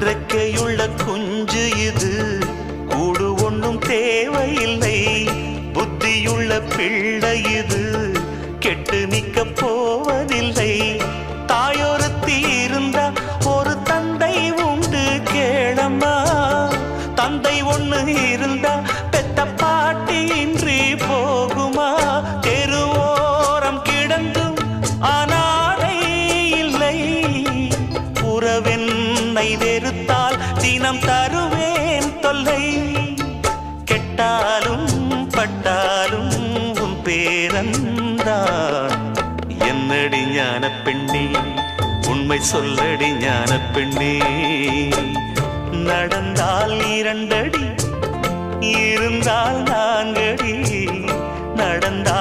ரெக்கையுள்ள குஞ்சு இது. கூடு ஒன்றும் தேவையில்லை. புத்தியுள்ள பிள்ளை இது. கெட்டு நிக்க போவதில்லை. தாயொருத்தி இருந்த ஒரு தந்தை உண்டு கேளம்மா. தந்தை ஒன்று இருந்தா உறவென்னை வெறுத்தால் தினம் தருவேன் தொல்லை. கெட்டாலும் பட்டாலும் உன் பேரந்தான் என்னடி ஞான பெண்ணே? உண்மை சொல்லடி ஞான பெண்ணே. நடந்தால் இரண்டடி இருந்தால் நான்கடி. நடந்தால்